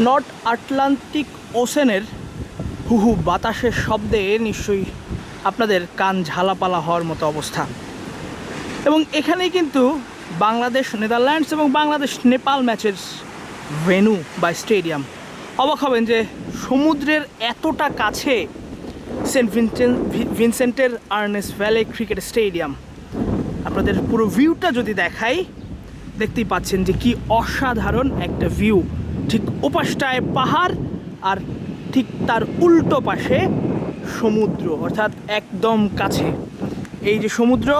North Atlantic ওশেনের হুহু বাতাসের শব্দে নিশ্চয়ই আপনাদের কান ঝালাপালা হওয়ার মতো অবস্থা। এবং এখানেই কিন্তু বাংলাদেশ নেদারল্যান্ডস এবং বাংলাদেশ নেপাল ম্যাচের ভেনু বা স্টেডিয়াম। অবাক হবেন যে সমুদ্রের এতটা কাছে সেন্ট ভিনসেন্ট ভিনসেন্টের আর্নেস ভ্যালে ক্রিকেট স্টেডিয়াম। আপনাদের পুরো ভিউটা যদি দেখাই, দেখতেই পাচ্ছেন যে কি অসাধারণ একটা ভিউ ঠিক ওপাশটায় পাহাড় আর ঠিক তার উল্টো পাশে সমুদ্র, অর্থাৎ একদম কাছে। এই যে সমুদ্র,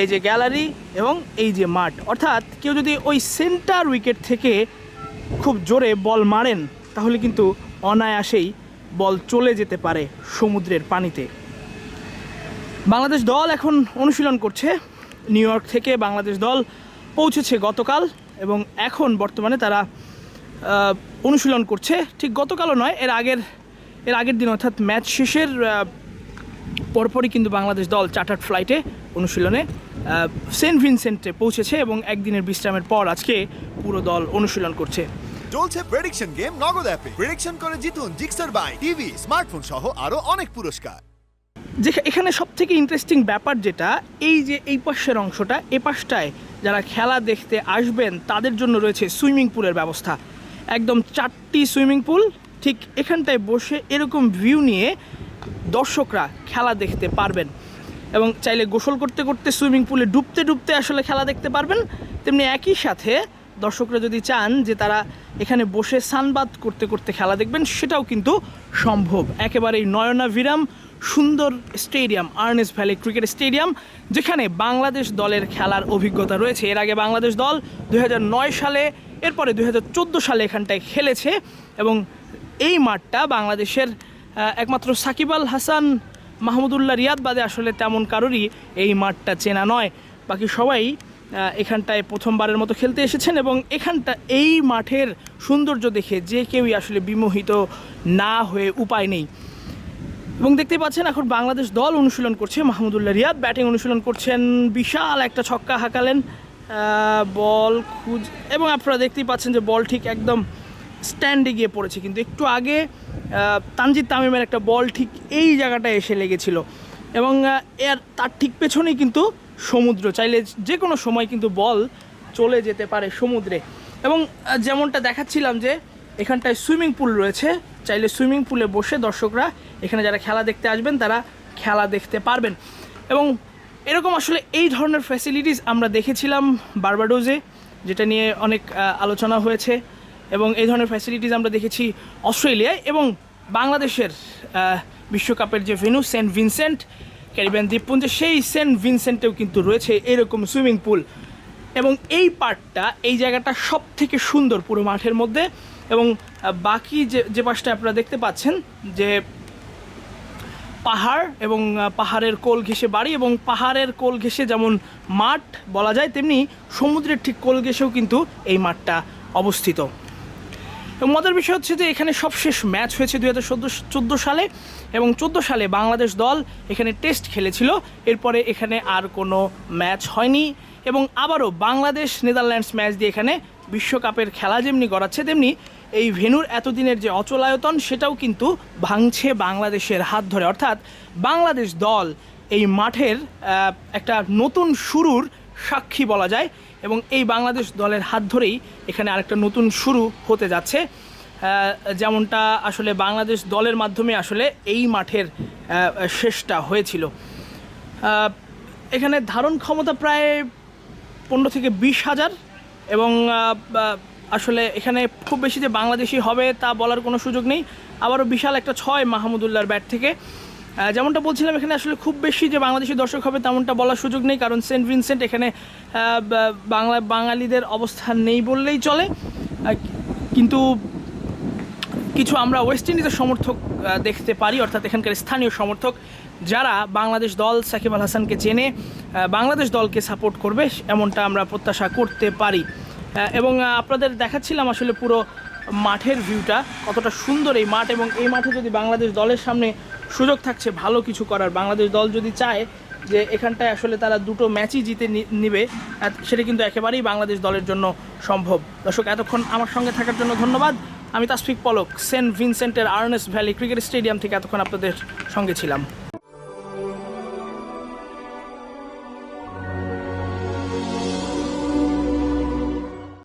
এই যে গ্যালারি এবং এই যে মাঠ। অর্থাৎ কেউ যদি ওই সেন্টার উইকেট থেকে খুব জোরে বল মারেন, তাহলে কিন্তু অনায়াসেই বল চলে যেতে পারে সমুদ্রের পানিতে। বাংলাদেশ দল এখন অনুশীলন করছে। নিউ ইয়র্ক থেকে বাংলাদেশ দল পৌঁছেছে গতকাল এবং এখন বর্তমানে তারা অনুশীলন করছে। ঠিক গতকালও নয় এর আগের এর আগের দিন অর্থাৎ ম্যাচ শেষের পরপরই কিন্তু বাংলাদেশ দল চার্টার্ড ফ্লাইটে অনুশীলনে সেন্ট ভিনসেন্টে পৌঁছেছে এবং একদিনের বিশ্রামের পর আজকে পুরো দল অনুশীলন করছে। চলছে প্রেডিকশন গেম নগদ অ্যাপে প্রেডিকশন করে জিতুন জিক্সার বাই টিভি স্মার্টফোন সহ আরও অনেক পুরস্কার। যে এখানে সব থেকে ইন্টারেস্টিং ব্যাপার যেটা এই যে এই পাশের অংশটা এ পাশটায় যারা খেলা দেখতে আসবেন তাদের জন্য রয়েছে সুইমিং পুলের ব্যবস্থা। একদম চারটি সুইমিং পুল, ঠিক এখানটায় বসে এরকম ভিউ নিয়ে দর্শকরা খেলা দেখতে পারবেন। এবং চাইলে গোসল করতে করতে সুইমিং পুলে ডুবতে ডুবতে আসলে খেলা দেখতে পারবেন। তেমনি একই সাথে দর্শকরা যদি চান যে তারা এখানে বসে সানবাদ করতে করতে খেলা দেখবেন, সেটাও কিন্তু সম্ভব। একেবারেই নয়নাভিরাম সুন্দর stadium Arnos Vale cricket stadium, যেখানে বাংলাদেশ দলের খেলার অভিজ্ঞতা রয়েছে। এর আগে বাংলাদেশ দল দু হাজার নয় সালে এরপরে দুই হাজার চোদ্দ সালে এখানটায় খেলেছে এবং এই মাঠটা বাংলাদেশের একমাত্র সাকিব আল হাসান, মাহমুদুল্লাহ রিয়াদ বাদে আসলে তেমন কারোরই এই মাঠটা চেনা নয়। বাকি সবাই এখানটায় প্রথমবারের মতো খেলতে এসেছেন এবং এখানটা, এই মাঠের সৌন্দর্য দেখে যে কেউই আসলে বিমোহিত না হয়ে উপায় নেই। এবং দেখতে পাচ্ছেন এখন বাংলাদেশ দল অনুশীলন করছে, মাহমুদুল্লাহ রিয়াদ ব্যাটিং অনুশীলন করছেন, বিশাল একটা ছক্কা হাঁকালেন। বল, খুঁজ, এবং আপনারা দেখতেই পাচ্ছেন যে বল ঠিক একদম স্ট্যান্ডে গিয়ে পড়েছে। কিন্তু একটু আগে তানজিদ তামিমের একটা বল ঠিক এই জায়গাটায় এসে লেগেছিল। এবং এর তার ঠিক পেছনেই কিন্তু সমুদ্র। চাইলে যে কোনো সময় কিন্তু বল চলে যেতে পারে সমুদ্রে। এবং যেমনটা দেখাচ্ছিলাম যে এখানটায় সুইমিং পুল রয়েছে, চাইলে সুইমিং পুলে বসে দর্শকরা এখানে যারা খেলা দেখতে আসবেন, তারা খেলা দেখতে পারবেন। এবং এরকম আসলে এই ধরনের ফ্যাসিলিটিস আমরা দেখেছিলাম বারবাডোজে, যেটা নিয়ে অনেক আলোচনা হয়েছে। এবং এই ধরনের ফ্যাসিলিটিস আমরা দেখেছি অস্ট্রেলিয়ায় এবং বাংলাদেশের বিশ্বকাপের যে ভেনু সেন্ট ভিনসেন্ট, ক্যারিবিয়ান দ্বীপপুঞ্জে, সেই সেন্ট ভিনসেন্টেও কিন্তু রয়েছে এরকম সুইমিং পুল। এবং এই পার্টটা এই জায়গাটা সব থেকে সুন্দর পুরো মাঠের মধ্যে। এবং বাকি যে যে পাশটা আপনারা দেখতে পাচ্ছেন, যে পাহাড় এবং পাহাড়ের কোল ঘেঁষে বাড়ি এবং পাহাড়ের কোল ঘেঁষে যেমন মাঠ বলা যায়, তেমনি সমুদ্রের ঠিক কোল ঘেঁষেও কিন্তু এই মাঠটা অবস্থিত। মজার বিষয় হচ্ছে যে এখানে সবশেষ ম্যাচ হয়েছে দুই হাজার চোদ্দ সালে এবং চোদ্দ সালে বাংলাদেশ দল এখানে টেস্ট খেলেছিল। এরপরে এখানে আর কোনো ম্যাচ হয়নি এবং আবারও বাংলাদেশ নেদারল্যান্ডস ম্যাচ দিয়ে এখানে বিশ্বকাপের খেলা যেমনি গড়াচ্ছে, তেমনি এই ভেনুর এতদিনের যে অচলায়তন সেটাও কিন্তু ভাঙছে বাংলাদেশের হাত ধরে। অর্থাৎ বাংলাদেশ দল এই মাঠের একটা নতুন শুরুর সাক্ষী বলা যায় এবং এই বাংলাদেশ দলের হাত ধরেই এখানে আরেকটা নতুন শুরু হতে যাচ্ছে। যেমনটা আসলে বাংলাদেশ দলের মাধ্যমে আসলে এই মাঠের শেষটা হয়েছিল। এখানে ধারণ ক্ষমতা প্রায় পনেরো থেকে বিশ হাজার এবং আসলে এখানে খুব বেশি যে বাংলাদেশি হবে তা বলার কোনো সুযোগ নেই। আবারও বিশাল একটা ছয় মাহমুদুল্লাহর ব্যাট থেকে। যেমনটা বলছিলাম, এখানে আসলে খুব বেশি যে বাংলাদেশি দর্শক হবে তেমনটা বলার সুযোগ নেই, কারণ সেন্ট ভিনসেন্ট এখানে বাংলা, বাঙালিদের অবস্থান নেই বললেই চলে। কিন্তু কিছু আমরা ওয়েস্ট ইন্ডিজের সমর্থক দেখতে পারি, অর্থাৎ এখানকার স্থানীয় সমর্থক, যারা বাংলাদেশ দল সাকিব আল হাসানকে চেনে বাংলাদেশ দলকে সাপোর্ট করবে, এমনটা আমরা প্রত্যাশা করতে পারি। এবং আপনাদের দেখাচ্ছিলাম আসলে পুরো মাঠের ভিউটা কতটা সুন্দর এই মাঠ এবং এই মাঠে যদি বাংলাদেশ দলের সামনে সুযোগ থাকছে, ভালো কিছু করার, বাংলাদেশ দল যদি চায় যে এখানটায় আসলে তারা দুটো ম্যাচই জিতে নিবে সেটা কিন্তু একেবারেই বাংলাদেশ দলের জন্য সম্ভব। দর্শক, এতক্ষণ আমার সঙ্গে থাকার জন্য ধন্যবাদ। আমি তাসফিক পলক, সেন্ট ভিনসেন্টের আর্নেস ভ্যালি ক্রিকেট স্টেডিয়াম থেকে এতক্ষণ আপনাদের সঙ্গে ছিলাম।